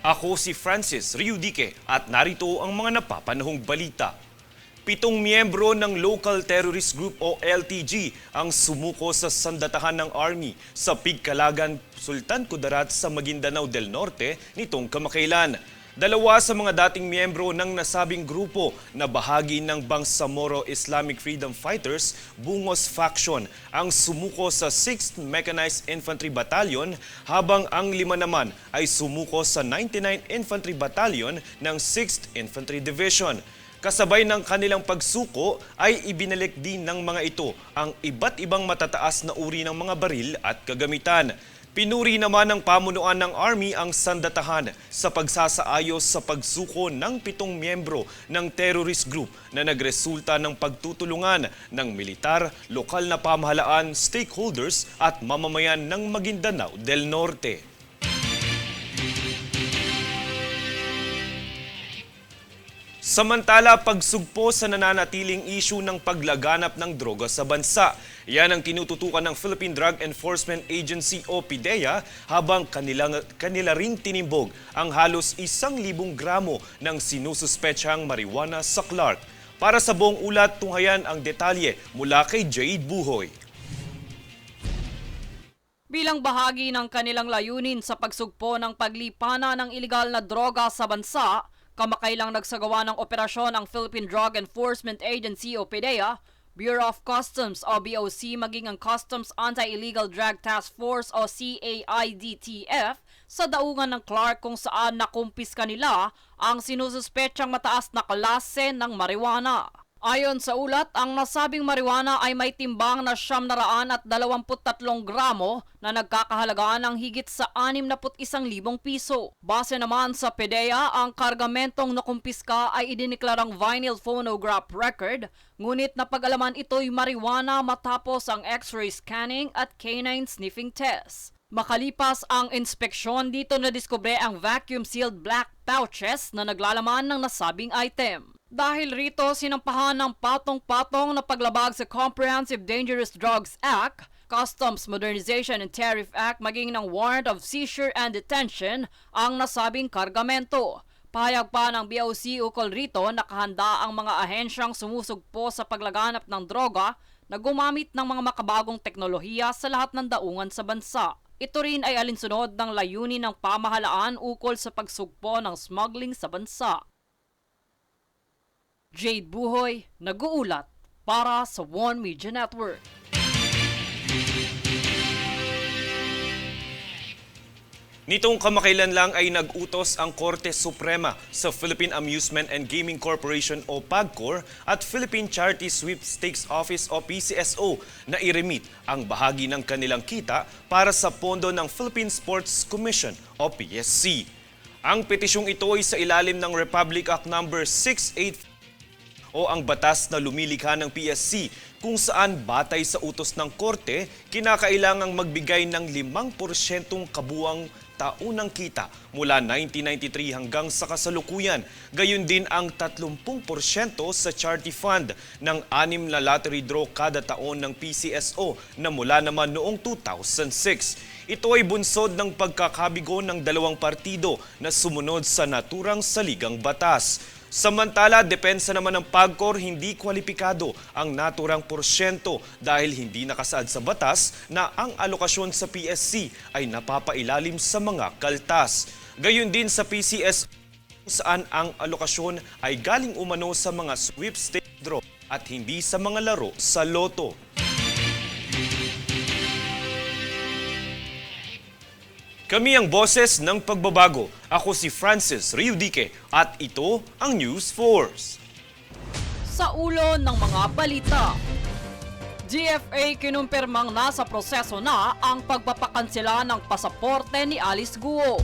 Ako si Francis Riudique at narito ang mga napapanahong balita. Pitong miyembro ng Local Terrorist Group o LTG ang sumuko sa sandatahan ng Army sa Pigkalagan, Sultan Kudarat sa Maguindanao del Norte nitong kamakailan. Dalawa sa mga dating miyembro ng nasabing grupo na bahagi ng Bangsamoro Islamic Freedom Fighters, Bungos Faction, ang sumuko sa 6th Mechanized Infantry Battalion habang ang lima naman ay sumuko sa 99 Infantry Battalion ng 6th Infantry Division. Kasabay ng kanilang pagsuko ay ibinalik din ng mga ito ang iba't ibang matataas na uri ng mga baril at kagamitan. Pinuri naman ng pamunuan ng Army ang sandatahan sa pagsasaayos sa pagsuko ng pitong miyembro ng terrorist group na nagresulta ng pagtutulungan ng militar, lokal na pamahalaan, stakeholders at mamamayan ng Maguindanao del Norte. Samantala, pagsugpo sa nananatiling issue ng paglaganap ng droga sa bansa. Yan ang tinututukan ng Philippine Drug Enforcement Agency o PIDEA habang kanila, kanila ring tinimbog ang halos isang libong gramo ng sinususpetsang marijuana sa Clark. Para sa buong ulat, tunghayan ang detalye mula kay Jade Buhoy. Bilang bahagi ng kanilang layunin sa pagsugpo ng paglipana ng ilegal na droga sa bansa, kamakailang nagsagawa ng operasyon ang Philippine Drug Enforcement Agency o PDEA, Bureau of Customs o BOC maging ang Customs Anti-Illegal Drug Task Force o CAIDTF sa daungan ng Clark kung saan nakumpiska nila ang sinususpetsang mataas na klase ng marijuana. Ayon sa ulat, ang nasabing marijuana ay may timbang na siyam na raan at 23 gramo na nagkakahalagaan ng higit sa 61,000 piso. Base naman sa PDEA, ang kargamentong nakumpiska ay idiniklarang vinyl phonograph record, ngunit napag-alaman ito'y marijuana matapos ang x-ray scanning at canine sniffing test. Makalipas ang inspeksyon, dito na diskubre ang vacuum-sealed black pouches na naglalaman ng nasabing item. Dahil rito, sinampahan ng patong-patong na paglabag sa Comprehensive Dangerous Drugs Act, Customs Modernization and Tariff Act maging ng warrant of seizure and detention ang nasabing kargamento. Pahayag pa ng BOC ukol rito, nakahanda ang mga ahensyang sumusugpo sa paglaganap ng droga na gumamit ng mga makabagong teknolohiya sa lahat ng daungan sa bansa. Ito rin ay alinsunod ng layunin ng pamahalaan ukol sa pagsugpo ng smuggling sa bansa. Jade Buhoy, nag-uulat para sa One Media Network. Nitong kamakailan lang ay nag-utos ang Korte Suprema sa Philippine Amusement and Gaming Corporation o PAGCOR at Philippine Charity Sweepstakes Office o PCSO na i-remit ang bahagi ng kanilang kita para sa pondo ng Philippine Sports Commission o PSC. Ang petisyong ito ay sa ilalim ng Republic Act No. 68 o ang batas na lumilikha ng PSC kung saan batay sa utos ng korte, kinakailangang magbigay ng 5% kabuang taunang kita mula 1993 hanggang sa kasalukuyan. Gayun din ang 30% sa charity fund ng anim na lottery draw kada taon ng PCSO na mula naman noong 2006. Ito ay bunsod ng pagkakabigo ng dalawang partido na sumunod sa naturang saligang batas. Samantala, depensa naman ng PAGCOR hindi kwalipikado ang naturang porsyento dahil hindi nakasaad sa batas na ang alokasyon sa PSC ay napapailalim sa mga kaltas. Gayun din sa PCS saan ang alokasyon ay galing umano sa mga sweepstakes draw at hindi sa mga laro sa loto. Kami ang boses ng pagbabago. Ako si Francis Riudique at ito ang News Force. Sa ulo ng mga balita, GFA kinumpirmang nasa proseso na ang pagpapakansela ng pasaporte ni Alice Guo.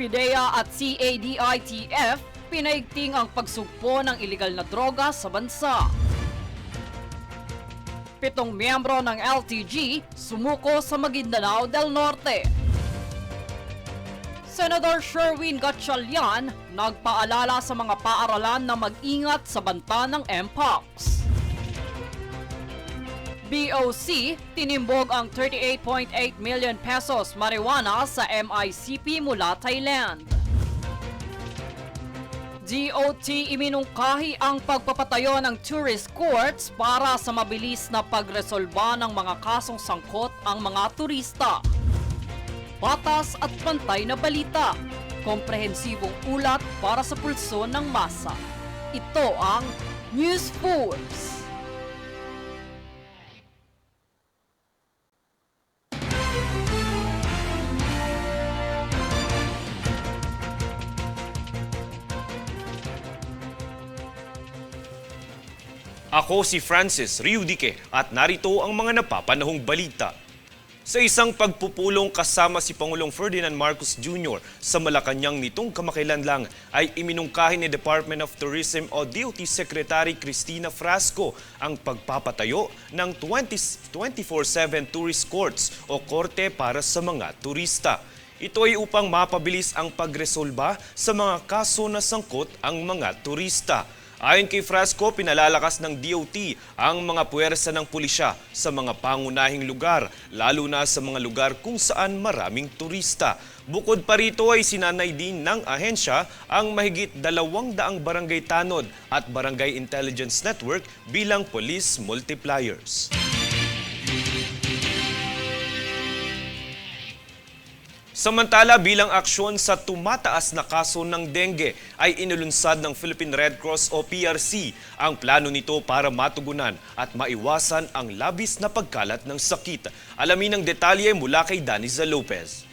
PIDEA at CADITF pinaigting ang pagsugpo ng ilegal na droga sa bansa. Pitong miyembro ng LTG sumuko sa Maguindanao del Norte. Senator Sherwin Gatchalian nagpaalala sa mga paaralan na mag-ingat sa banta ng MPOX. BOC, tinimbog ang 38.8 million pesos marijuana sa MICP mula Thailand. DOT iminungkahi ang pagpapatayo ng tourist courts para sa mabilis na pagresolba ng mga kasong sangkot ang mga turista. Patas at pantay na balita. Komprehensibong ulat para sa pulso ng masa. Ito ang News Force. Ako si Francis Riudique at narito ang mga napapanahong balita. Sa isang pagpupulong kasama si Pangulong Ferdinand Marcos Jr. sa Malacanang nitong kamakailan lang ay iminungkahi ni Department of Tourism o DOT Secretary Cristina Frasco ang pagpapatayo ng 20 24-7 tourist courts o korte para sa mga turista. Ito ay upang mapabilis ang pagresolba sa mga kaso na sangkot ang mga turista. Ayon kay Frasco, pinalalakas ng DOT ang mga puwersa ng pulisya sa mga pangunahing lugar, lalo na sa mga lugar kung saan maraming turista. Bukod pa rito ay sinanay din ng ahensya ang mahigit dalawang daang barangay tanod at barangay intelligence network bilang police multipliers. Samantala, bilang aksyon sa tumataas na kaso ng dengue, ay inulunsad ng Philippine Red Cross o PRC ang plano nito para matugunan at maiwasan ang labis na pagkalat ng sakit. Alamin ang detalye mula kay Daniza Lopez.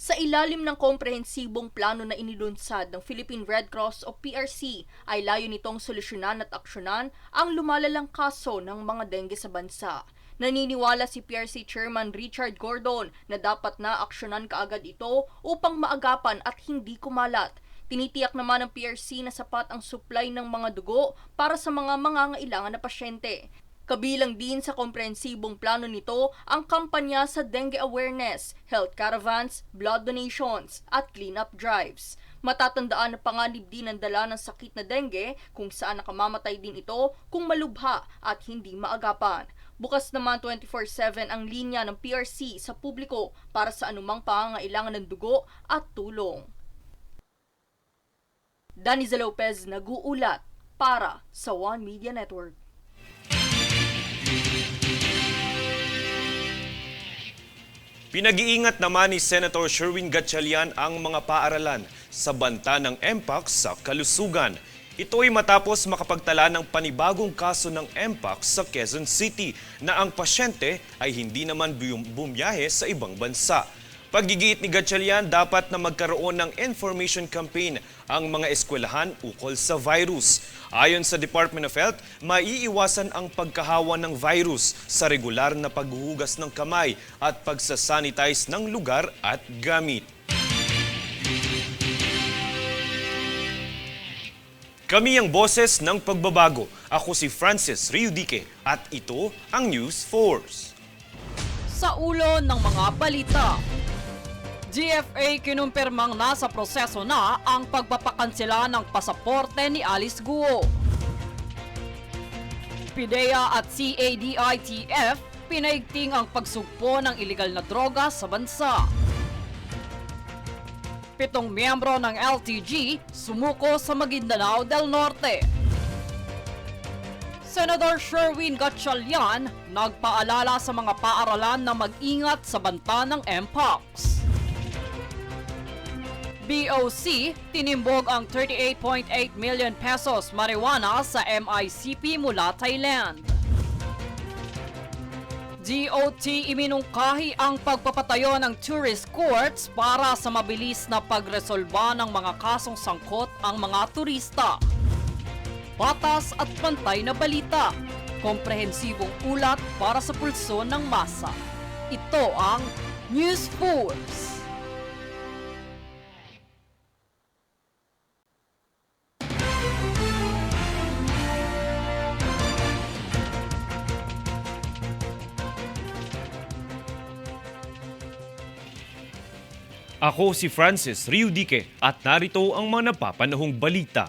Sa ilalim ng komprehensibong plano na inilunsad ng Philippine Red Cross o PRC ay layo nitong solusyonan at aksyonan ang lumalalang kaso ng mga dengue sa bansa. Naniniwala si PRC Chairman Richard Gordon na dapat na aksyonan kaagad ito upang maagapan at hindi kumalat. Tinitiyak naman ng PRC na sapat ang supply ng mga dugo para sa mga mangangailangan na pasyente. Kabilang din sa komprehensibong plano nito ang kampanya sa dengue awareness, health caravans, blood donations, at cleanup drives. Matatandaan na panganib din ang dala ng sakit na dengue kung saan nakamamatay din ito kung malubha at hindi maagapan. Bukas naman 24-7 ang linya ng PRC sa publiko para sa anumang pangangailangan ng dugo at tulong. Daniza Lopez nag-uulat para sa One Media Network. Pinag-iingat naman ni Senator Sherwin Gatchalian ang mga paaralan sa banta ng MPAC sa kalusugan. Ito ay matapos makapagtala ng panibagong kaso ng MPAC sa Quezon City na ang pasyente ay hindi naman bum- bumiyahe sa ibang bansa. Paggigiit ni Gatchalian, dapat na magkaroon ng information campaign ang mga eskwelahan ukol sa virus. Ayon sa Department of Health, maiiwasan ang pagkahawa ng virus sa regular na paghuhugas ng kamay at pagsasanitize ng lugar at gamit. Kami ang boses ng pagbabago. Ako si Francis Riudique at ito ang News Force. Sa ulo ng mga balita, GFA kinumpirmang nasa proseso na ang pagpapakansela ng pasaporte ni Alice Guo. PIDEA at CADITF pinaigting ang pagsugpo ng iligal na droga sa bansa. Pitong miyembro ng LTG sumuko sa Maguindanao del Norte. Senator Sherwin Gatchalian nagpaalala sa mga paaralan na mag-ingat sa banta ng MPOX. BOC, tinimbog ang 38.8 million pesos marijuana sa MICP mula Thailand. DOT iminungkahi ang pagpapatayo ng tourist courts para sa mabilis na pagresolba ng mga kasong sangkot ang mga turista. Patas at pantay na balita. Komprehensibong ulat para sa pulso ng masa. Ito ang News Force. Ako si Francis Riudique at narito ang mga napapanahong balita.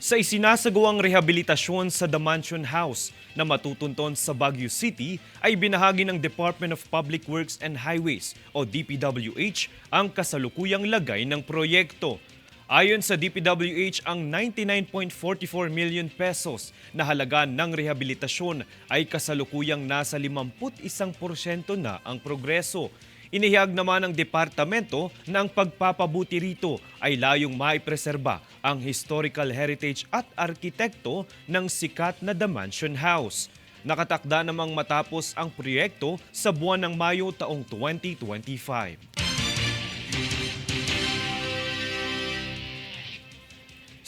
Sa isinasagawang rehabilitasyon sa The Mansion House na matutunton sa Baguio City ay binahagi ng Department of Public Works and Highways o DPWH ang kasalukuyang lagay ng proyekto. Ayon sa DPWH, ang 99.44 million pesos na halaga ng rehabilitasyon ay kasalukuyang nasa 51% na ang progreso. Inihayag naman ng departamento na ang pagpapabuti rito ay layong maipreserba ang historical heritage at arkitekto ng sikat na The Mansion House. Nakatakda namang matapos ang proyekto sa buwan ng Mayo taong 2025.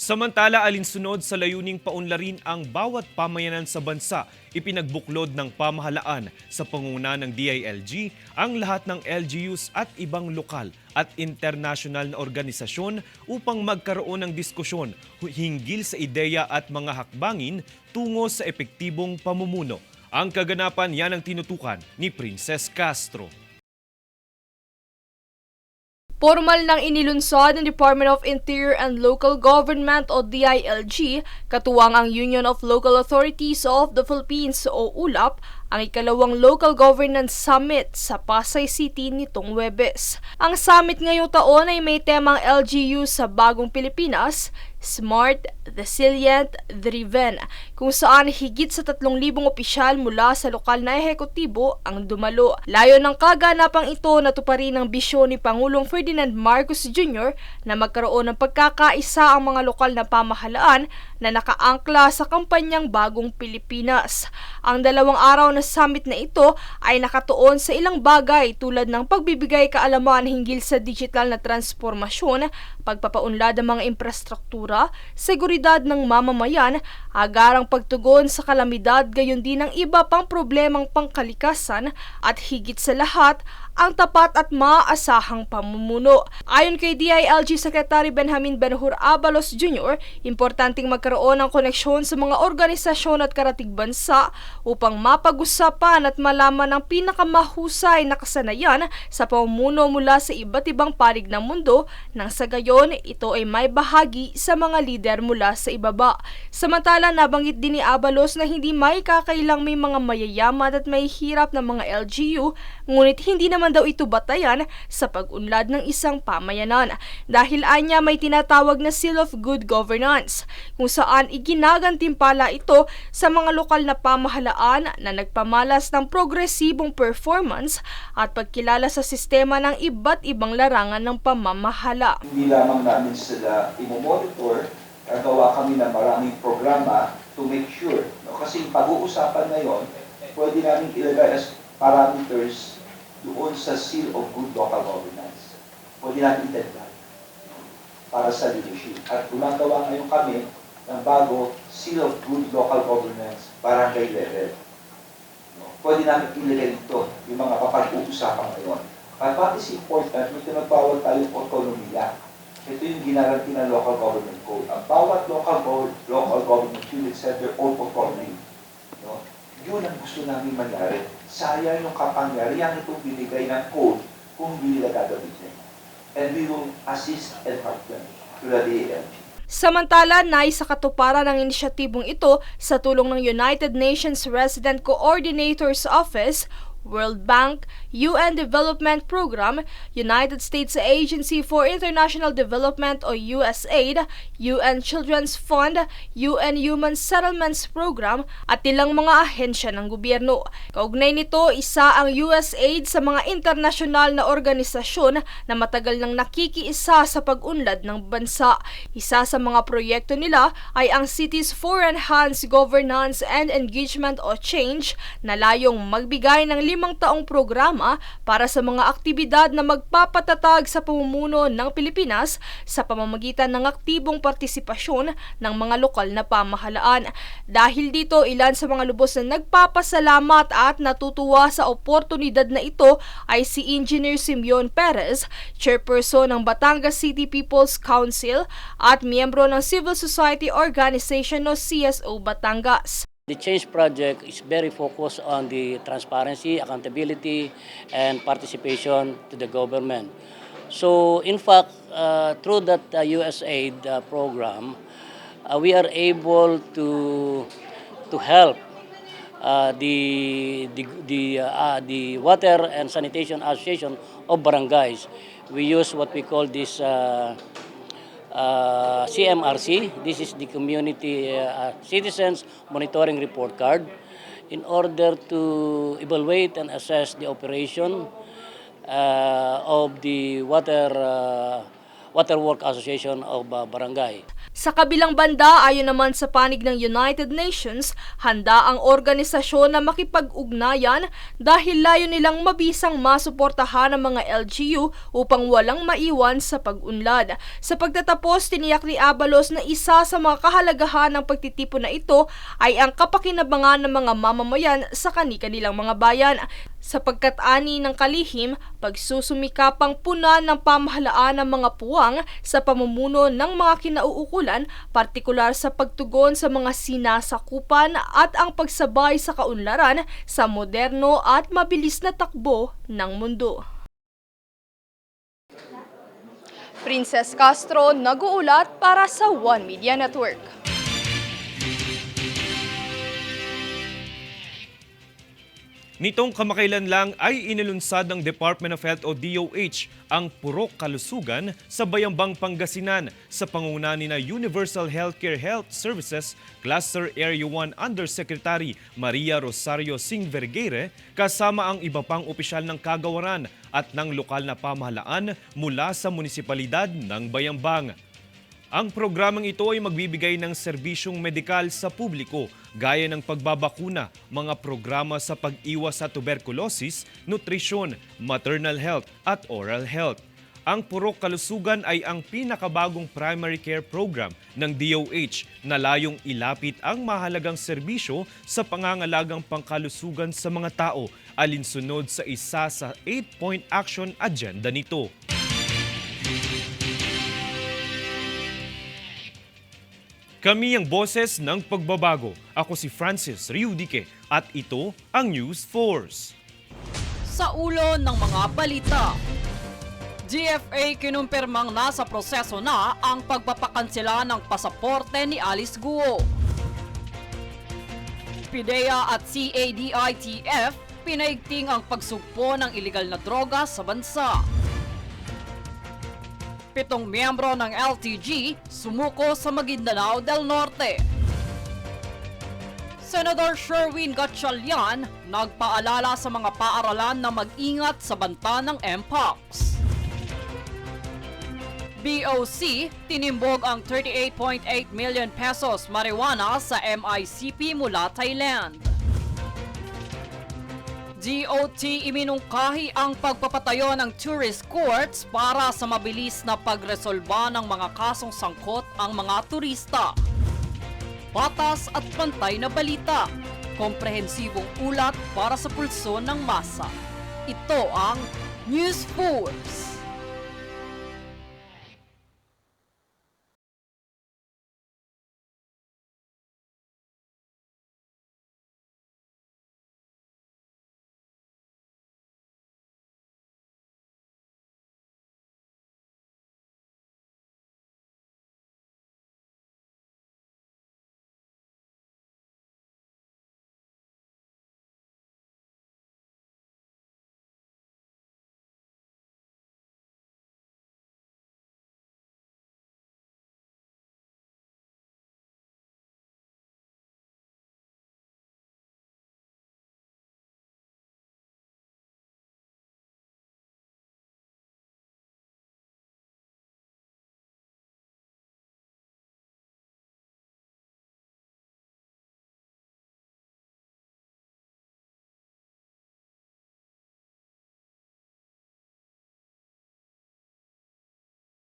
Samantala, alinsunod sa layuning paunlarin ang bawat pamayanan sa bansa, ipinagbuklod ng pamahalaan sa pangunguna ng DILG ang lahat ng LGUs at ibang lokal at international na organisasyon upang magkaroon ng diskusyon hinggil sa ideya at mga hakbangin tungo sa epektibong pamumuno. Ang kaganapan yan ang tinutukan ni Princess Castro. Formal nang inilunsad ng Department of Interior and Local Government o DILG, katuwang ang Union of Local Authorities of the Philippines o ULAP, ang ikalawang Local Governance Summit sa Pasay City nitong Webes. Ang summit ngayong taon ay may temang LGU sa Bagong Pilipinas, Smart, Resilient, Driven, kung saan higit sa 3,000 opisyal mula sa lokal na ehekutibo ang dumalo. Layo ng kaganapang ito na tuparin ang bisyon ni Pangulong Ferdinand Marcos Jr. na magkaroon ng pagkakaisa ang mga lokal na pamahalaan na nakaangkla sa kampanyang Bagong Pilipinas. Ang dalawang araw na summit na ito ay nakatuon sa ilang bagay tulad ng pagbibigay kaalaman hinggil sa digital na transformasyon, pagpapaunlad ng mga infrastruktura, seguridad ng mamamayan, agarang pagtugon sa kalamidad gayon din ang iba pang problemang pangkalikasan at higit sa lahat ang tapat at maaasahang pamumuno. Ayon kay DILG Secretary Benjamin Benhur Abalos Jr., importanteng magkaroon ng koneksyon sa mga organisasyon at karatig bansa upang mapag-usapan at malaman ang pinakamahusay na kasanayan sa pamumuno mula sa iba't ibang panig ng mundo nang sa gayon ito ay may bahagi sa mga lider mula sa ibaba. Samantala, nabanggit din ni Abalos na hindi may kakailang may mga mayayaman at may hirap na mga LGU, ngunit hindi naman daw ito batayan sa pag-unlad ng isang pamayanan dahil anya may tinatawag na Seal of Good Governance kung saan iginagantimpala ito sa mga lokal na pamahalaan na nagpamalas ng progresibong performance at pagkilala sa sistema ng iba't ibang larangan ng pamamahala. hindi lamang namin sila imomonitor, gagawa kami ng maraming programa to make sure. No? Kasi pag-uusapan ngayon, pwede namin ilagay as parameters doon sa Seal of Good Local Governance. Pwede natin itagdag para sa leadership. At gumagawa ngayon kami ng bago Seal of Good Local Governance barangay level. No? Pwede namin ilagay dito yung mga papag-uusapan ngayon. But what is important, may tinatawag tayong autonomiya. Ito yung ginaranti ng local government code. Ang bawat local, go- local government unit set their own autonomy. No? Yun ang gusto namin mangyari. Sayang yung kapangyarihan itong binigay ng code kung hindi nila gagamitin. And we will assist and help them through the DALG. Samantala, nais sa katuparan ng inisyatibong ito sa tulong ng United Nations Resident Coordinator's Office, World Bank, UN Development Program, United States Agency for International Development o USAID, UN Children's Fund, UN Human Settlements Program at ilang mga ahensya ng gobyerno. Kaugnay nito, isa ang USAID sa mga internasyonal na organisasyon na matagal nang nakikiisa sa pag-unlad ng bansa. Isa sa mga proyekto nila ay ang Cities for Enhanced Governance and Engagement o CHANGE na layong magbigay ng limang taong programa para sa mga aktibidad na magpapatatag sa pamumuno ng Pilipinas sa pamamagitan ng aktibong partisipasyon ng mga lokal na pamahalaan. Dahil dito, ilan sa mga lubos na nagpapasalamat at natutuwa sa oportunidad na ito ay si Engineer Simeon Perez, chairperson ng Batangas City People's Council at miyembro ng Civil Society Organization o CSO Batangas. The Change Project is very focused on the transparency, accountability, and participation to the government. So, in fact, uh, through that uh, USAID uh, program, uh, we are able to to help uh, the the the, uh, the water and sanitation association of barangays. We use what we call this uh, uh, CMRC. This is the Community uh, Citizens Monitoring Report Card in order to evaluate and assess the operation uh, of the water uh, water work association of uh, barangay. Sa kabilang banda, ayon naman sa panig ng United Nations, handa ang organisasyon na makipag-ugnayan dahil layo nilang mabisang masuportahan ang mga LGU upang walang maiwan sa pag-unlad. Sa pagtatapos, tiniyak ni Abalos na isa sa mga kahalagahan ng pagtitipon na ito ay ang kapakinabangan ng mga mamamayan sa kani-kanilang mga bayan. Sapagkat ani ng kalihim, pagsusumikapang puna ng pamahalaan ng mga puwang sa pamumuno ng mga kinauukulan, partikular sa pagtugon sa mga sinasakupan at ang pagsabay sa kaunlaran sa moderno at mabilis na takbo ng mundo. Princess Castro nag-uulat para sa One Media Network. Nitong kamakailan lang ay inilunsad ng Department of Health o DOH ang Purok Kalusugan sa Bayambang Pangasinan sa pangunguna ni na Universal Healthcare Health Services Cluster Area 1 Undersecretary Maria Rosario Singh Vergeire kasama ang iba pang opisyal ng kagawaran at ng lokal na pamahalaan mula sa munisipalidad ng Bayambang. Ang programang ito ay magbibigay ng serbisyong medikal sa publiko gaya ng pagbabakuna, mga programa sa pag-iwas sa tuberculosis, nutrisyon, maternal health at oral health. Ang Purok Kalusugan ay ang pinakabagong primary care program ng DOH na layong ilapit ang mahalagang serbisyo sa pangangalagang pangkalusugan sa mga tao alinsunod sa isa sa 8-point action agenda nito. Kami ang boses ng pagbabago. Ako si Francis Riudique at ito ang News Force. Sa ulo ng mga balita. GFA kinumpirmang nasa proseso na ang pagpapakansela ng pasaporte ni Alice Guo. PIDEA at CADITF pinaigting ang pagsugpo ng ilegal na droga sa bansa. Pitong miyembro ng LTG sumuko sa Maguindanao del Norte. Senador Sherwin Gatchalian nagpaalala sa mga paaralan na mag-ingat sa banta ng Mpox. BOC tinimbog ang 38.8 million pesos marijuana sa MICP mula Thailand. DOT iminungkahi ang pagpapatayo ng tourist courts para sa mabilis na pagresolba ng mga kasong sangkot ang mga turista. Patas at pantay na balita. Komprehensibong ulat para sa pulso ng masa. Ito ang News Force.